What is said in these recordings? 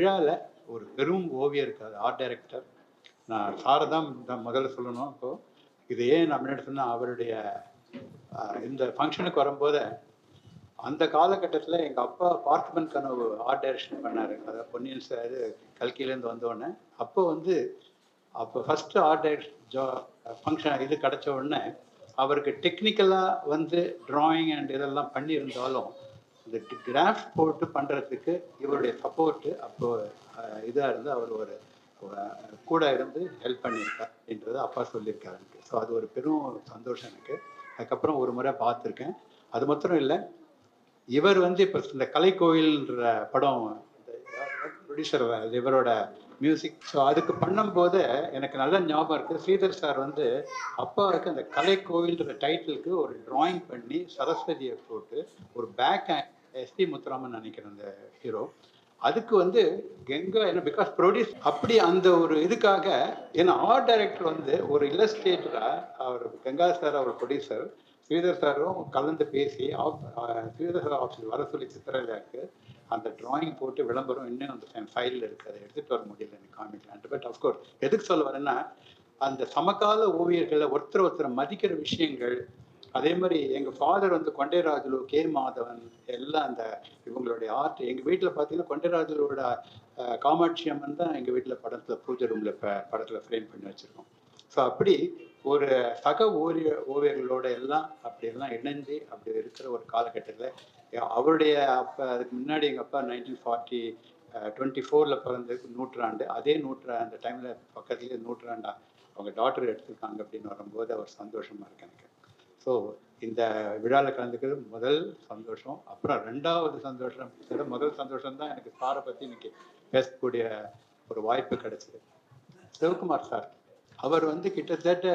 விழாவில் ஒரு பெரும் ஓவியம் இருக்காது ஆர்ட் டைரக்டர் நான் சாரை தான் முதல்ல சொல்லணும் இப்போது இது ஏன் நான் முன்னாடி சொன்னால் அவருடைய இந்த ஃபங்க்ஷனுக்கு வரும்போது அந்த காலகட்டத்தில் எங்கள் அப்பா பார்த்திபன் கனவு ஆர்ட் டைரக்ஷன் பண்ணார். அதாவது பொன்னியின் சார் இது கல்கியிலேருந்து வந்தோடனே அப்போ வந்து அப்போ ஃபஸ்ட்டு ஆர்ட் டைரக்ஷன் ஜா ஃபங்க்ஷன் இது கிடச்ச உடனே அவருக்கு டெக்னிக்கலாக வந்து ட்ராயிங் அண்ட் இதெல்லாம் பண்ணியிருந்தாலும் இந்த கிராஃப்ட் போட்டு பண்ணுறதுக்கு இவருடைய சப்போர்ட்டு அப்போ இதாக இருந்து அவர் ஒரு கூட இருந்து ஹெல்ப் பண்ணியிருக்கார் அப்படின்றது அப்பா சொல்லியிருக்காரு எனக்கு. ஸோ அது ஒரு பெரும் சந்தோஷம் எனக்கு. அதுக்கப்புறம் ஒரு முறை பார்த்துருக்கேன். அது மாத்திரம் இல்லை இவர் வந்து இப்போ இந்த கலைக்கோயில்ன்ற படம் ப்ரொடியூசர் இவரோட மியூசிக் ஸோ அதுக்கு பண்ணும்போது எனக்கு நல்ல ஞாபகம் இருக்குது ஸ்ரீதர் சார் வந்து அப்பாவுக்கு அந்த கலைக்கோவில்ன்ற டைட்டிலுக்கு ஒரு டிராயிங் பண்ணி சரஸ்வதியை போட்டு ஒரு பேக் எஸ்பி முத்துராமன் நினைக்கிறேன் அந்த ஹீரோ அதுக்கு வந்து கெங்கா என்ன பிகாஸ் ப்ரொடியூஸ் அப்படி அந்த ஒரு இதுக்காக ஏன்னா ஆர்ட் டைரக்டர் வந்து ஒரு இல்லஸ்ட்ரேட்டரா அவர் கங்கா சார் அவர் ப்ரொடியூசர் ஸ்ரீதர் சாரும் கலந்து பேசி ஆஃப் ஸ்ரீதர் சார் ஆஃபீஸ் வர சொல்லி சித்திரலேக்கு அந்த டிராயிங் போட்டு விளம்பரம் இன்னும் அந்த ஃபைலில் இருக்குது அதை எடுத்துகிட்டு வர முடியல எனக்கு காமிக்கலான்ட்டு பட் அஃப்கோர்ஸ் எதுக்கு சொல்ல வரேன்னா அந்த சமகால ஓவியர்களை ஒருத்தர் ஒருத்தர் மதிக்கிற விஷயங்கள் அதே மாதிரி எங்கள் ஃபாதர் வந்து கொண்டைராஜுலு கே மாதவன் எல்லாம் அந்த இவங்களுடைய ஆர்ட் எங்கள் வீட்டில் பார்த்தீங்கன்னா கொண்டைராஜுலோட காமாட்சி அம்மன் தான் எங்கள் வீட்டில் படத்தில் பூஜை ரூமில் இப்போ படத்தில் ஃப்ரேம் பண்ணி வச்சுருக்கோம். ஸோ அப்படி ஒரு சக ஓவிய ஓவியர்களோட எல்லாம் அப்படி எல்லாம் இணைஞ்சு அப்படி இருக்கிற ஒரு காலகட்டத்தில் அவருடைய அப்போ அதுக்கு முன்னாடி எங்கள் அப்பா நைன்டீன் ஃபார்ட்டி டுவெண்ட்டி ஃபோரில் பிறந்த நூற்றாண்டு அதே நூற்றா அந்த டைமில் பக்கத்துலேயே நூற்றாண்டா அவங்க டாக்டர் எடுத்திருக்காங்க அப்படின்னு வரும்போது அவர் சந்தோஷமாக இருக்கு எனக்கு. ஸோ இந்த விழாவில் கலந்துக்கிறது முதல் சந்தோஷம். அப்புறம் ரெண்டாவது சந்தோஷம் இதோட முதல் சந்தோஷம் தான் எனக்கு சாரை பற்றி இன்னைக்கு பேசக்கூடிய ஒரு வாய்ப்பு கிடைச்சிது. சிவகுமார் சார் அவர் வந்து கிட்டத்தட்ட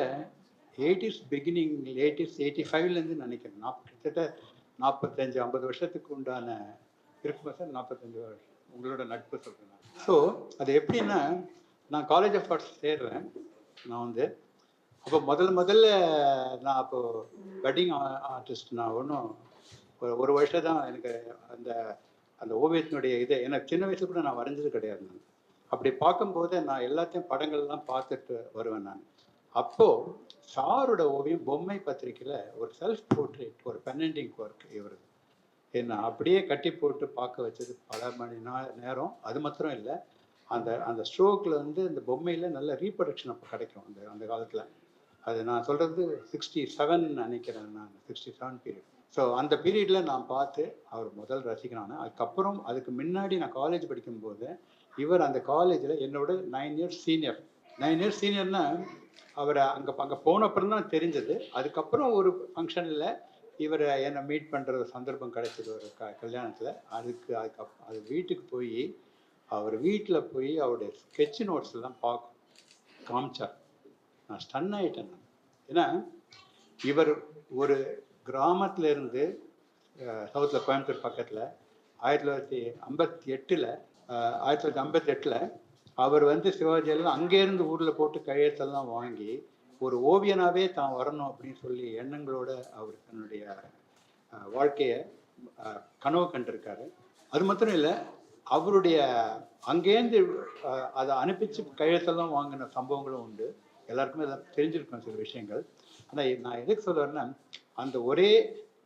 எயிட்டிஸ் பிகினிங் எயிட்டிஸ் எயிட்டி ஃபைவ்லேருந்து நினைக்கிறேன். நாற்ப கிட்டத்தட்ட நாற்பத்தஞ்சு ஐம்பது வருஷத்துக்கு உண்டான இருக்குமா சார் நாற்பத்தஞ்சு வருஷம். உங்களோட நட்பு சொல்கிறேன் ஸோ அது எப்படின்னா நான் காலேஜ் ஆஃப் ஆர்ட்ஸ் சேர்றேன். நான் வந்து அப்போ முதல்ல முதல்ல நான் அப்போ வெட்டிங் ஆர்டிஸ்ட் நான் ஒன்றும் ஒரு ஒரு வருஷம் தான் எனக்கு அந்த அந்த ஓவியத்தினுடைய இதை எனக்கு சின்ன வயசுல கூட நான் வரைஞ்சது கிடையாது. நான் அப்படி பார்க்கும்போது நான் எல்லாத்தையும் படங்கள்லாம் பார்த்துட்டு வருவேன் நான். அப்போது சாரோட ஓவியம் பொம்மை பத்திரிக்கையில் ஒரு செல்ஃப் போர்ட்ரேட் ஒரு பென்னண்டிங் ஒர்க் இவர். என்ன அப்படியே கட்டி போட்டு பார்க்க வச்சது பல மணி நா- நேரம். அது மாத்திரம் இல்லை. அந்த அந்த ஸ்ட்ரோக்கில் வந்து அந்த பொம்மையில் நல்ல ரீப்ரொடக்ஷன் அப்போ கிடைக்கும் அந்த அந்த காலத்தில். அது நான் சொல்கிறது சிக்ஸ்டி செவன் நினைக்கிறேன் நான் சிக்ஸ்டி செவன் பீரியட் ஸோ அந்த பீரியடில் நான் பார்த்து அவர் முதல் ரசிக்கிறானு அதுக்கப்புறம் அதுக்கு முன்னாடி நான் காலேஜ் படிக்கும்போது இவர் அந்த காலேஜில் என்னோட nine years senior nine years சீனியர்னா அவரை அங்கே அங்கே போன அப்புறம் தான் தெரிஞ்சது. அதுக்கப்புறம் ஒரு ஃபங்க்ஷனில் இவரை என்னை மீட் பண்ணுற சந்தர்ப்பம் கிடைச்சது ஒரு க கல்யாணத்தில். அதுக்கு அதுக்கு அது வீட்டுக்கு போய் அவர் வீட்டில் போய் அவருடைய ஸ்கெட்ச் நோட்ஸ் எல்லாம் பார்க்க காமிச்சார். நான் ஸ்டன் ஆகிட்டேன் நான். ஏன்னா இவர் ஒரு கிராமத்தில் இருந்து சவுத்தில் கோயம்புத்தூர் பக்கத்தில் ஆயிரத்தி தொள்ளாயிரத்தி ஐம்பத்தி எட்டில் ஆயிரத்தி தொள்ளாயிரத்தி ஐம்பத்தி எட்டில் அவர் வந்து சிவாஜியெல்லாம் அங்கேருந்து ஊரில் போட்டு கையெழுத்தெல்லாம் வாங்கி ஒரு ஓவியனாகவே தான் வரணும் அப்படின்னு சொல்லி எண்ணங்களோட அவர் தன்னுடைய வாழ்க்கையை கனவு கண்டிருக்காரு. அது மட்டும் இல்லை அவருடைய அங்கேருந்து அதை அனுப்பிச்சு கையெழுத்தெல்லாம் வாங்கின சம்பவங்களும் உண்டு. எல்லாருக்குமே எல்லாம் தெரிஞ்சிருக்கும் சில விஷயங்கள். ஆனால் நான் எதுக்கு சொல்ல வரேன்னா அந்த ஒரே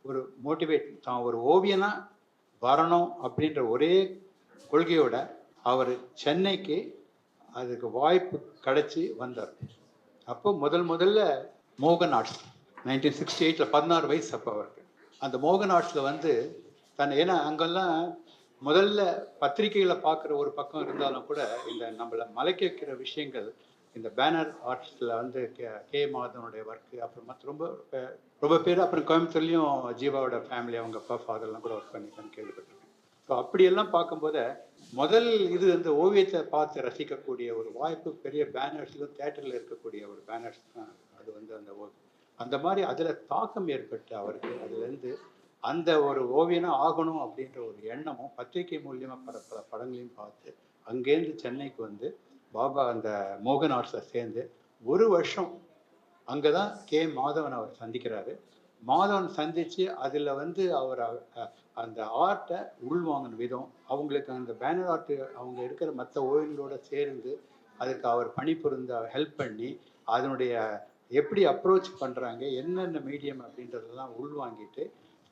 ஒரு மோட்டிவேட் தான் ஒரு ஓவியனாக வரணும் அப்படின்ற ஒரே கொள்கையோட அவர் சென்னைக்கு அதுக்கு வாய்ப்பு கிடச்சி வந்தார். அப்போ முதல் முதல்ல மோகன் ஆர்ட்ஸ் நைன்டீன் சிக்ஸ்டி எயிட்டில் பதினாறு வயசு அப்போ அவருக்கு. அந்த மோகன் ஆர்ட்ஸில் வந்து தன் ஏன்னா அங்கெல்லாம் முதல்ல பத்திரிகைகளை பார்க்குற ஒரு பக்கம் இருந்தாலும் கூட இந்த நம்மளை மலைக்க வைக்கிற விஷயங்கள் இந்த பேனர் ஆர்ட்ஸில் வந்து கே கே மாதவனுடைய ஒர்க்கு அப்புறம் மற்ற ரொம்ப ரொம்ப பேர் அப்புறம் கோயம்புத்தூர்லேயும் ஜீவாவோட ஃபேமிலி அவங்க அப்பா ஃபாதர்லாம் கூட ஒர்க் பண்ணியிருக்கான்னு கேள்விப்பட்டிருக்கேன். ஸோ அப்படியெல்லாம் பார்க்கும்போது முதல் இது இந்த ஓவியத்தை பார்த்து ரசிக்கக்கூடிய ஒரு வாய்ப்பு பெரிய பேனர்ஸ்லும் தேட்டரில் இருக்கக்கூடிய ஒரு பேனர்ஸ் தான் அது. வந்து அந்த ஓ- அந்த மாதிரி அதில் தாக்கம் ஏற்பட்டு அவருக்கு அதுலேருந்து அந்த ஒரு ஓவியனாக ஆகணும் அப்படின்ற ஒரு எண்ணமும் பத்திரிகை மூலியமாக பல பல படங்களையும் பார்த்து அங்கேருந்து சென்னைக்கு வந்து பாபா அந்த மோகன் ஆர்ட்ஸில் சேர்ந்து ஒரு வருஷம் அங்கே தான் கே மாதவன் அவர் சந்திக்கிறாரு. மாதவன் சந்தித்து அதில் வந்து அவர் அந்த ஆர்ட்டை உள்வாங்கின விதம் அவங்களுக்கு அந்த பேனர் ஆர்ட் அவங்க இருக்கிற மற்ற ஓவியங்களோட சேர்ந்து அதுக்கு அவர் பணிபுரிந்த ஹெல்ப் பண்ணி அதனுடைய எப்படி அப்ரோச் பண்ணுறாங்க என்னென்ன மீடியம் அப்படின்றதெல்லாம் உள்வாங்கிட்டு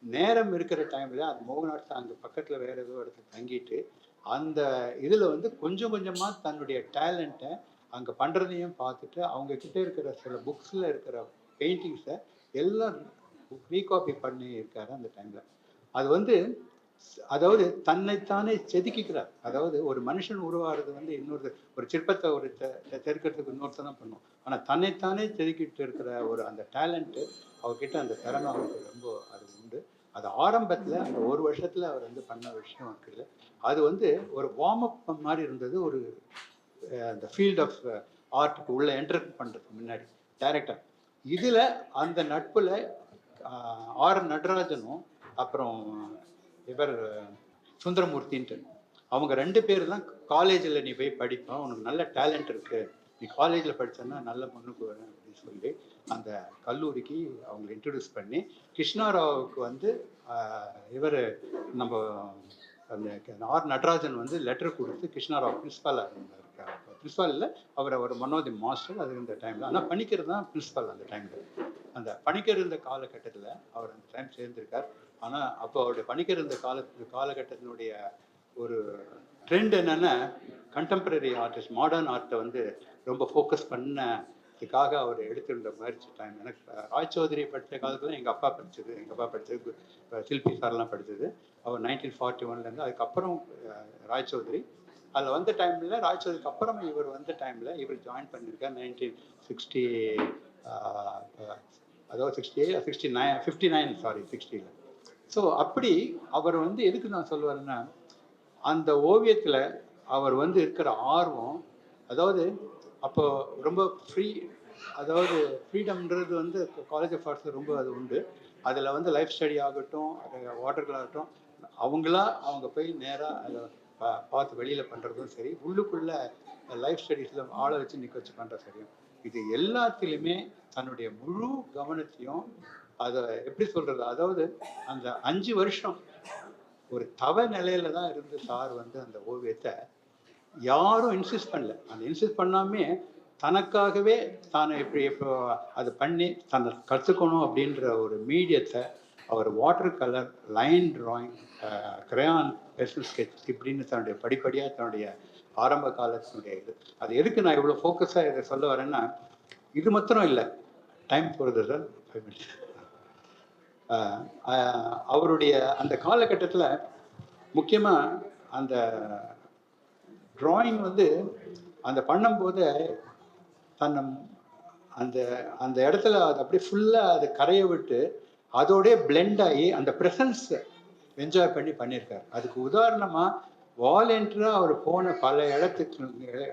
நேரம் இருக்கிற டைமில் அந்த ஆர்ட்ஸ் அங்கே பக்கத்தில் வேறு ஏதோ இடத்துல தங்கிட்டு அந்த இதில் வந்து கொஞ்சம் கொஞ்சமாக தன்னுடைய டேலண்ட்டை அங்கே பண்ணுறதையும் பார்த்துட்டு அவங்கக்கிட்ட இருக்கிற சில புக்ஸில் இருக்கிற பெயிண்டிங்ஸை எல்லாம் ரீகாப்பி பண்ணி இருக்காரு அந்த டைமில் அது வந்து அதாவது தன்னைத்தானே செதுக்கிக்கிறார். அதாவது ஒரு மனுஷன் உருவாகிறது வந்து இன்னொரு ஒரு சிற்பத்தை ஒரு தெ- தெருக்கிறதுக்கு இன்னொருத்தர் தான் பண்ணும். ஆனால் தன்னைத்தானே செதுக்கிட்டு இருக்கிற ஒரு அந்த டேலண்ட்டு அவர்கிட்ட அந்த திறமை அவருக்கு ரொம்ப அது உண்டு. அது ஆரம்பத்தில் அந்த ஒரு வருஷத்தில் அவர் வந்து பண்ண விஷயம் இருக்குது. அது வந்து ஒரு வார்ம் அப் மாதிரி இருந்தது ஒரு அந்த ஃபீல்ட் ஆஃப் ஆர்ட்டுக்கு உள்ள என்டர் பண்ணுறதுக்கு முன்னாடி டைரக்டர் இதில் அந்த நட்பில் ஆர் நடராஜனும் அப்புறம் இவர் சுந்தரமூர்த்தின்ட்டு அவங்க ரெண்டு பேர் தான் காலேஜில் நீ போய் படிப்போம் உனக்கு நல்ல டேலண்ட் இருக்குது நீ காலேஜில் படித்தேன்னா நல்ல பொண்ணுக்கு வரேன் அப்படின்னு சொல்லி அந்த கல்லூரிக்கு அவங்களை இன்ட்ரடியூஸ் பண்ணி கிருஷ்ணாராவுக்கு வந்து இவர் நம்ம அந்த ஆர் நடராஜன் வந்து லெட்டர் கொடுத்து கிருஷ்ணாராவ் பிரின்ஸ்பாலாக இருந்தார். பிரின்ஸ்பால் இல்லை அவர் அவர் மனோதி மாஸ்டர் அது இந்த டைமில் ஆனால் பணிக்கிறது தான் பிரின்ஸ்பால் அந்த டைமில் அந்த பணிக்கர் இருந்த காலகட்டத்தில் அவர் அந்த டைம் சேர்ந்திருக்கார். ஆனால் அப்போ அவருடைய பணிக்கர் இருந்த கால காலகட்டத்தினுடைய ஒரு ட்ரெண்ட் என்னென்னா கண்டெம்பரரி ஆர்டிஸ்ட் மாடர்ன் ஆர்ட்டை வந்து ரொம்ப ஃபோக்கஸ் பண்ண அதுக்காக அவர் எடுத்திருந்த முயற்சி டைம் எனக்கு அஹ், ராய் சௌதரி படித்த காலத்தில் எங்கள் அப்பா படித்தது எங்கள் அப்பா படித்தது சில்பி சார்லாம் படித்தது அவர் நைன்டீன் ஃபார்ட்டி ஒன்லேருந்து அதுக்கப்புறம் ராய் சௌதரி. அதில் வந்த டைமில் ராய் சௌதரிக்கு அப்புறம் இவர் வந்த டைமில் இவர் ஜாயின் பண்ணியிருக்கார் நைன்டீன் சிக்ஸ்டி அதாவது sixty sixty nine fifty nine sorry சிக்ஸ்டியில் so அப்படி அவர் வந்து எதுக்கு நான் சொல்லுவாருன்னா அந்த ஓவியத்தில் அவர் வந்து இருக்கிற ஆர்வம் அதாவது அப்போ ரொம்ப ஃப்ரீ அதாவது ஃப்ரீடம்ன்றது வந்து காலேஜ் ஆஃப் ஆர்ட்ஸில் ரொம்ப அது உண்டு. அதில் வந்து லைஃப் ஸ்டடி ஆகட்டும் வாட்டர்களாகட்டும் அவங்களா அவங்க போய் நேராக அதை பா- பார்த்து வெளியில் பண்ணுறதும் சரி உள்ளுக்குள்ள லைஃப் ஸ்டடீஸில் ஆளை வச்சு நிற்க வச்சு பண்ணுற சரியும் இது எல்லாத்துலேயுமே தன்னுடைய முழு கவனத்தையும் அதை எப்படி சொல்கிறது அதாவது அந்த அஞ்சு வருஷம் ஒரு தவ நிலையில தான் இருந்து சார் வந்து அந்த ஓவியத்தை யாரும் இன்சிஸ்ட் பண்ணல. அந்த இன்சிஸ்ட் பண்ணாமே தனக்காகவே தான் இப்படி இப்போ அது பண்ணி தன்னை கற்றுக்கணும் அப்படின்ற ஒரு மீடியத்தை அவர் water colour line drawing crayon pencil sketch இப்படின்னு தன்னுடைய படிப்படியாக தன்னுடைய ஆரம்ப காலத்தினுடைய இது. அது எதுக்கு நான் இவ்வளோ ஃபோக்கஸாக இதை சொல்ல வரேன்னா இது மாத்திரம் இல்லை. டைம் போகிறது சார் ஃபைவ் மினிட்ஸ் அவருடைய அந்த காலகட்டத்தில் முக்கியமாக அந்த ட்ராயிங் வந்து அந்த பண்ணும்போது தன்னை அந்த அந்த இடத்துல அது அப்படியே ஃபுல்லாக அது கரைய விட்டு அதோடய பிளெண்ட் ஆகி அந்த ப்ரெசன்ஸ் என்ஜாய் பண்ணி பண்ணியிருக்காரு. அதுக்கு உதாரணமாக வாலண்டியராக அவர் போன பல இடத்துக்கு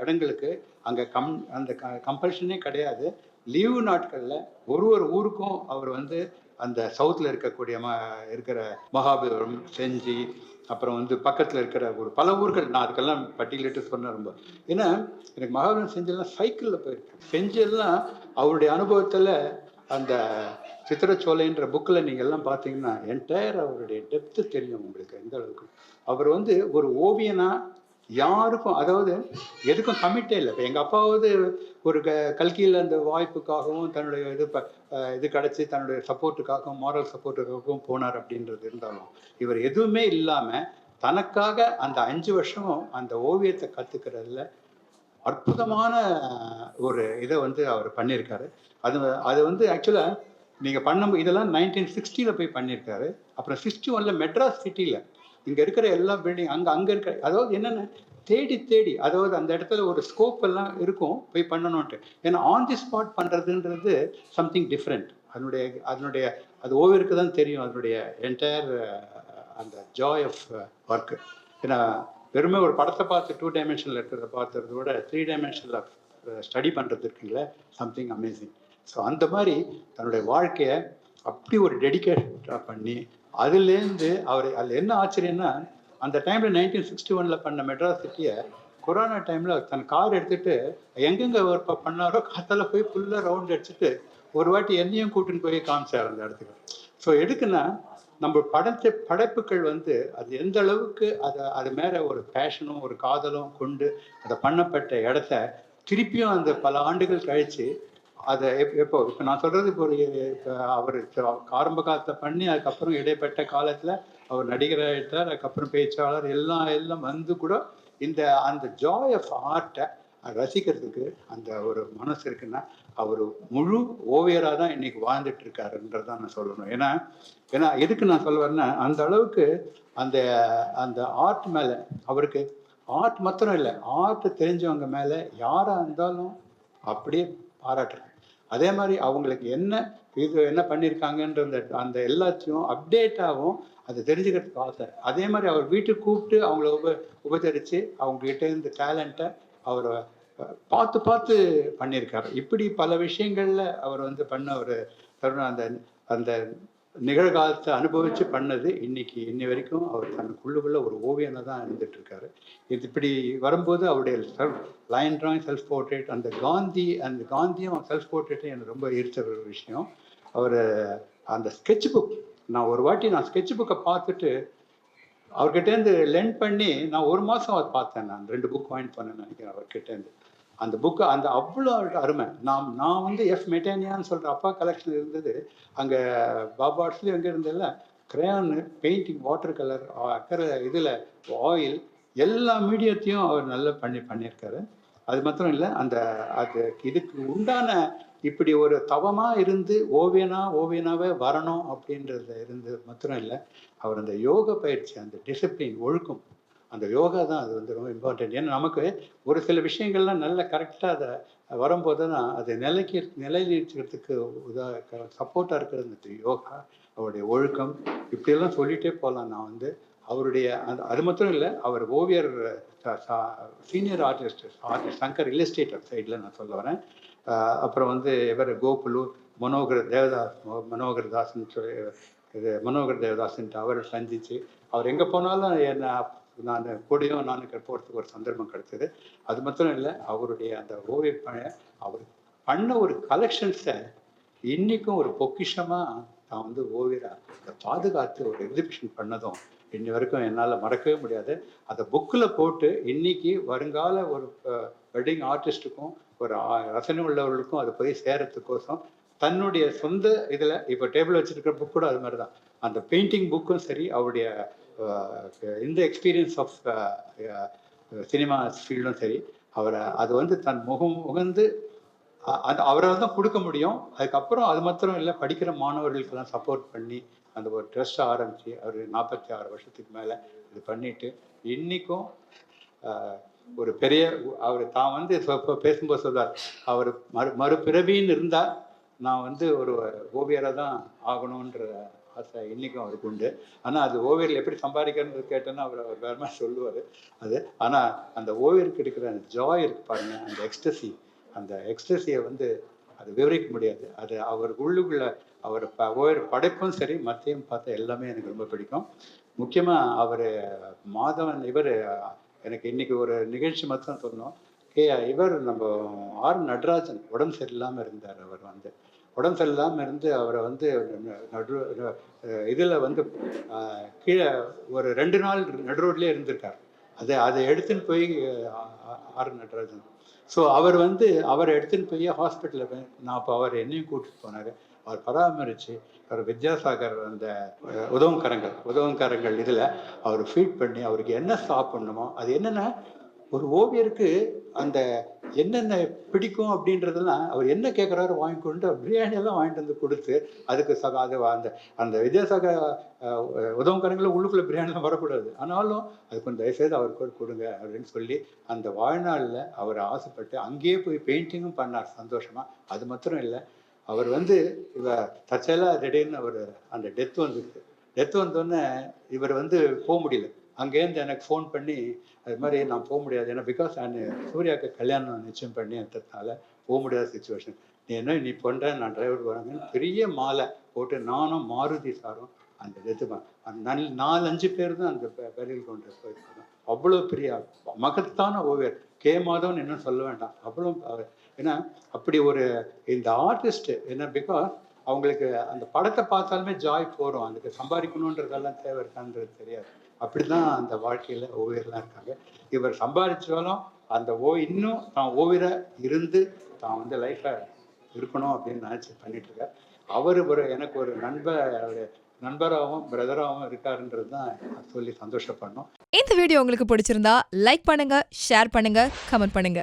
இடங்களுக்கு அங்கே கம் அந்த கம்பல்ஷனே கிடையாது. லீவு நாட்களில் ஒரு ஒரு ஊருக்கும் அவர் வந்து அந்த சவுத்தில் இருக்கக்கூடிய ம இருக்கிற மகாபலிபுரம் செஞ்சி அப்புறம் வந்து பக்கத்தில் இருக்கிற ஒரு பல ஊர்கள் நான் அதுக்கெல்லாம் பட்டியலிட்டு சொன்னேன் ரொம்ப. ஏன்னா எனக்கு மகாபலிபுரம் செஞ்செல்லாம் சைக்கிளில் போயிருக்கேன். செஞ்செல்லாம் அவருடைய அனுபவத்தில் அந்த சித்திரச்சோலைன்ற புக்கில் நீங்கள் எல்லாம் பார்த்தீங்கன்னா என்டையர் அவருடைய டெப்த்து தெரியும் உங்களுக்கு எந்த அளவுக்கு. அவர் வந்து ஒரு ஓவியனாக யாருக்கும் அதாவது எதுக்கும் கமிட்டே இல்லை. இப்போ எங்கள் அப்பாவது ஒரு க கல்கியில் அந்த வாய்ப்புக்காகவும் தன்னுடைய இது ப இது கிடச்சி தன்னுடைய சப்போர்ட்டுக்காகவும் மாரல் சப்போர்ட்டுக்காகவும் போனார் அப்படின்றது இருந்தாலும் இவர் எதுவுமே இல்லாமல் தனக்காக அந்த அஞ்சு வருஷமும் அந்த ஓவியத்தை கற்றுக்கிறதுல அற்புதமான ஒரு இதை வந்து அவர் பண்ணியிருக்காரு. அது அது வந்து ஆக்சுவலாக நீங்கள் பண்ண இதெல்லாம் நைன்டீன் சிக்ஸ்டியில் போய் பண்ணியிருக்காரு. அப்புறம் சிக்ஸ்டி ஒனில் மெட்ராஸ் சிட்டியில் இங்கே இருக்கிற எல்லா பில்டிங் அங்கே அங்கே இருக்கிற அதாவது என்னென்ன? தேடி தேடி அதாவது அந்த இடத்துல ஒரு ஸ்கோப் எல்லாம் இருக்கும் போய் பண்ணணும்ட்டு ஏன்னா ஆன் தி ஸ்பாட் பண்ணுறதுன்றது சம்திங் டிஃப்ரெண்ட் அதனுடைய அதனுடைய அது ஓவியருக்கு தான் தெரியும் அதனுடைய என்டையர் அந்த ஜாய் ஆஃப் ஒர்க்கு ஏன்னா வெறுமே ஒரு படத்தை பார்த்து டூ டைமென்ஷனில் இருக்கிறத பார்த்துறத விட த்ரீ டைமென்ஷனில் ஸ்டடி பண்ணுறது இருக்குங்களே சம்திங் அமேசிங் ஸோ அந்த மாதிரி தன்னுடைய வாழ்க்கையை அப்படி ஒரு டெடிகேட்டாக பண்ணி அதுலேருந்து அவர் அதில் என்ன ஆச்சரியம்னா அந்த டைமில் நைன்டீன் சிக்ஸ்டி ஒனில் பண்ண மெட்ராஸ் சிட்டியை கொரோனா டைமில் தன் கார் எடுத்துட்டு எங்கெங்கே ஒர்க் பண்ணாரோ காத்தால் போய் ஃபுல்லாக ரவுண்ட் அடிச்சுட்டு ஒரு வாட்டி என்னையும் கூட்டின்னு போய் காமிச்சார் அந்த இடத்துக்கு. ஸோ எதுக்குன்னா நம்ம படத்தை படைப்புகள் வந்து அது எந்த அளவுக்கு அதை அது மேலே ஒரு பேஷனும் ஒரு காதலும் கொண்டு அதை பண்ணப்பட்ட இடத்த திருப்பியும் அந்த பல ஆண்டுகள் கழித்து அதை எப்- எப்போ இப்போ நான் சொல்றது இப்போ ஒரு இப்போ அவர் ஆரம்ப காலத்தை பண்ணி அதுக்கப்புறம் இடைப்பட்ட காலத்துல அவர் நடிகர் ஆயிட்டார் அதுக்கப்புறம் பேச்சாளர் எல்லாம் எல்லாம் வந்து கூட இந்த அந்த ஜாய் ஆஃப் ஆர்ட்டை ரசிக்கிறதுக்கு அந்த ஒரு மனசு இருக்குன்னா அவர் முழு ஓவியராக தான் இன்னைக்கு வாழ்ந்துட்டு இருக்காருன்றதான் நான் சொல்லணும். ஏன்னா ஏன்னா எதுக்கு நான் சொல்லுவேன்னா அந்த அளவுக்கு அந்த அந்த ஆர்ட் மேலே அவருக்கு ஆர்ட் மாத்திரம் இல்லை ஆர்ட் தெரிஞ்சவங்க மேலே யாராக இருந்தாலும் அப்படியே பாராட்டுறேன் அதே மாதிரி அவங்களுக்கு என்ன இது என்ன பண்ணியிருக்காங்கன்ற அந்த அந்த எல்லாத்தையும் அப்டேட்டாகவும் அதை தெரிஞ்சுக்கிறதுக்கு ஆசை அதே மாதிரி அவர் வீட்டுக்கு கூப்பிட்டு அவங்கள உப உபசரித்து அவங்ககிட்ட இருந்த டேலண்ட்டை அவரை பார்த்து பார்த்து பண்ணியிருக்காரு. இப்படி பல விஷயங்களில் அவர் வந்து பண்ண ஒரு தருணம். அந்த அந்த நிகழ்காலத்தை அனுபவித்து பண்ணது இன்னைக்கு இன்னி வரைக்கும் அவர் தனக்குள்ளுக்குள்ள ஒரு ஓவியனை தான் இருந்துட்டு இருக்காரு இது இப்படி வரும்போது அவருடைய self line drawing self portrait அந்த காந்தி அந்த காந்தியும் செல்ஃப் போர்ட்ரேட்டும் எனக்கு ரொம்ப ஈர்த்த ஒரு விஷயம். அவர் அந்த ஸ்கெட்ச் புக் நான் ஒரு வாட்டி நான் ஸ்கெட்ச் புக்கை பார்த்துட்டு அவர்கிட்டேருந்து லென்ட் பண்ணி நான் ஒரு மாதம் அதை பார்த்தேன் நான். ரெண்டு புக் வாங்கிட்டு போனேன் நினைக்கிறேன் அவர்கிட்டேருந்து அந்த புக்கு அந்த அவ்வளோ அருமை. நான் நான் வந்து எஃப் மெட்டானியான்னு சொல்கிற அப்பா கலெக்ஷன் இருந்தது. அங்கே பாபாட்ஸ்லேயும் எங்கே இருந்ததில்ல கிரேயானு பெயிண்டிங் வாட்டர் கலர் அக்கறை இதில் ஆயில் எல்லா மீடியத்தையும் அவர் நல்லா பண்ணி பண்ணியிருக்காரு. அது மாத்திரம் இல்லை அந்த அது இதுக்கு உண்டான இப்படி ஒரு தவமாக இருந்து ஓவியனா ஓவியனாவே வரணும் அப்படின்றத இருந்து மாத்திரம் இல்லை. அவர் அந்த யோக பயிற்சி அந்த டிசிப்ளின் ஒழுக்கம் அந்த யோகா தான் அது வந்து ரொம்ப இம்பார்ட்டன்ட் ஏன்னா நமக்கு ஒரு சில விஷயங்கள்லாம் நல்ல கரெக்டாக அதை வரும்போது தான் அது நிலைக்கு நிலைநிறுத்துறதுக்கு உதா சப்போர்ட்டாக இருக்கிறது. இந்த யோகா அவருடைய ஒழுக்கம் இப்படியெல்லாம் சொல்லிகிட்டே போகலாம். நான் வந்து அவருடைய அந்த அது மட்டும் இல்லை அவர் ஓவியர் senior artist artist Shankar illustrator சைடில் நான் சொல்ல வரேன். அப்புறம் வந்து இவர் கோகுலு மனோகர் தேவதாஸ் மனோகர் தாஸ்ன்னு சொல்லி இது மனோகர் தேவதாஸ்ன்ட்டு அவரை சந்திச்சு அவர் எங்கே போனாலும் என்ன நான் கூடயும் நான் போகிறதுக்கு ஒரு சந்தர்ப்பம் கிடைச்சது. அது மட்டும் இல்லை அவருடைய அந்த ஓவிய அவர் பண்ண ஒரு கலெக்ஷன்ஸை இன்றைக்கும் ஒரு பொக்கிஷமாக நான் வந்து ஓவியராக அதை பாதுகாத்து ஒரு எக்ஸிபிஷன் பண்ணதும் இன்னி வரைக்கும் என்னால் மறக்கவே முடியாது. அதை புக்கில் போட்டு இன்னைக்கு வருங்கால ஒரு வெட்டிங் ஆர்டிஸ்ட்டுக்கும் ஒரு ரசனை உள்ளவர்களுக்கும் அது போய் சேரத்துக்கோசம் தன்னுடைய சொந்த இதில் இப்போ டேபிள் வச்சுருக்கிற புக் கூட அது மாதிரி தான் அந்த பெயிண்டிங் புக்கும் சரி அவருடைய இந்த எக்ஸ்பீரியன்ஸ் ஆஃப் சினிமா ஃபீல்டும் சரி அவரை அது வந்து தன் முகம் உகந்து அந்த அது அவரால் தான் கொடுக்க முடியும். அதுக்கப்புறம் அது மாத்திரம் இல்லை படிக்கிற மாணவர்களுக்கெல்லாம் சப்போர்ட் பண்ணி அந்த ஒரு ட்ரெஸ் ஆரம்பித்து அவர் நாற்பத்தி ஆறு வருஷத்துக்கு மேலே இது பண்ணிட்டு இன்றைக்கும் ஒரு பெரிய அவர் தான் வந்து பேசும்போது சொல்றார் அவர் மறு மறுபிறவின்னு இருந்தால் நான் வந்து ஒரு ஓவியராக தான் ஆகணுன்ற ஆசை இன்றைக்கும் அவருக்கு உண்டு. ஆனால் அது ஓவியர்கள் எப்படி சம்பாதிக்கணும்னு கேட்டோன்னா அவர் அவர் வேற சொல்லுவார். அது ஆனால் அந்த ஓவியருக்கு இருக்கிற அந்த ஜாய் இருக்கு பாருங்கள் அந்த எக்ஸ்டசி அந்த எக்ஸ்டசியை வந்து அது விவரிக்க முடியாது. அது அவர் உள்ளுக்குள்ள அவர் ப ஓவியர் படைப்பும் சரி மத்தியம் பார்த்தா எல்லாமே எனக்கு ரொம்ப பிடிக்கும். முக்கியமாக அவர் மாதவன் இவர் எனக்கு இன்னைக்கு ஒரு நிகழ்ச்சி மட்டும் சொன்னோம் கே இவர் நம்ம ஆர் நடராஜன் உடம்பு சரியில்லாமல் இருந்தார் அவர் வந்து. உடம்பு சரியில்லாமல் இருந்து அவரை வந்து நடு இதில் வந்து கீழே ஒரு ரெண்டு நாள் நடு ரோட்லேயே இருந்திருக்கார். அதை அதை எடுத்துன்னு போய் ஆர் நடராஜன் ஸோ அவர் வந்து அவரை எடுத்துன்னு போய் ஹாஸ்பிட்டலில் போய் நான் அப்போ அவர் என்னையும் கூட்டிட்டு போனார். அவர் பராமரித்து அவர் வித்யாசாகர் அந்த உதவும் கரங்கள் உதவும் கரங்கள் இதில் அவர் ஃபீட் பண்ணி அவருக்கு என்ன சாப்பிட்ணுமோ அது என்னென்னா? ஒரு ஓவியருக்கு அந்த என்னென்ன பிடிக்கும் அப்படின்றதெல்லாம் அவர் என்ன கேட்குறாரு வாங்கி கொண்டு பிரியாணி எல்லாம் வாங்கிட்டு வந்து கொடுத்து அதுக்கு சக அது அந்த அந்த வித்யாசாகர் அஹ், உள்ளுக்குள்ளே உள்ளுக்குள்ள பிரியாணிலாம் வரக்கூடாது. ஆனாலும் அது கொஞ்சம் தயவுசெய்து அவருக்கு ஒரு கொடுங்க அப்படின்னு சொல்லி அந்த வாழ்நாளில் அவர் ஆசைப்பட்டு அங்கேயே போய் பெயிண்டிங்கும் பண்ணார் சந்தோஷமாக அது மாத்திரம் இல்லை அவர் வந்து இவ தற்செயலா திடீர்னு அவர் அந்த டெத் வந்துருக்கு டெத் வந்தோடனே இவர் வந்து போக முடியல. அங்கேருந்து எனக்கு ஃபோன் பண்ணி அது மாதிரி நான் போக முடியாது. ஏன்னா பிகாஸ் நான் சூர்யாவுக்கு கல்யாணம் நிச்சயம் பண்ணி எடுத்ததுனால போக முடியாத சுச்சுவேஷன் நீ என்ன நீ பண்ணுற நான் டிரைவர் வராங்கன்னு பெரிய மாலை போட்டு நானும் மாருதி சாரும் அந்த டெத்து நல் நாலு அஞ்சு பேர் தான் அந்த பெரியல் கொண்டு போயிருக்காங்க. அவ்வளோ பெரிய மகத்தான ஓவியர். கே மாதவன் இன்னும் சொல்ல வேண்டாம். அவ்வளோ ஏன்னா அப்படி ஒரு இந்த ஆர்டிஸ்ட்டு என்ன பிகாஸ் அவங்களுக்கு அந்த படத்தை பார்த்தாலுமே ஜாய் போகிறோம் அதுக்கு சம்பாதிக்கணுன்றதெல்லாம் தேவை இருக்கான்றது தெரியாது. அப்படிதான் அந்த வாழ்க்கையில ஓவியர்லாம் இருக்காங்க. இவர் சம்பாதிச்சாலும் அந்த ஓ இன்னும் தான் ஓவியரா இருந்து தான் வந்து லைஃப்பை இருக்கணும் அப்படின்னு நினச்சி பண்ணிட்டு இருக்கார். அவர் ஒரு எனக்கு ஒரு நண்பர் நண்பராகவும் பிரதராகவும் இருக்காருன்றது தான் சொல்லி சந்தோஷப்படணும். இந்த வீடியோ உங்களுக்கு பிடிச்சிருந்தா லைக் பண்ணுங்க ஷேர் பண்ணுங்க கமெண்ட் பண்ணுங்க.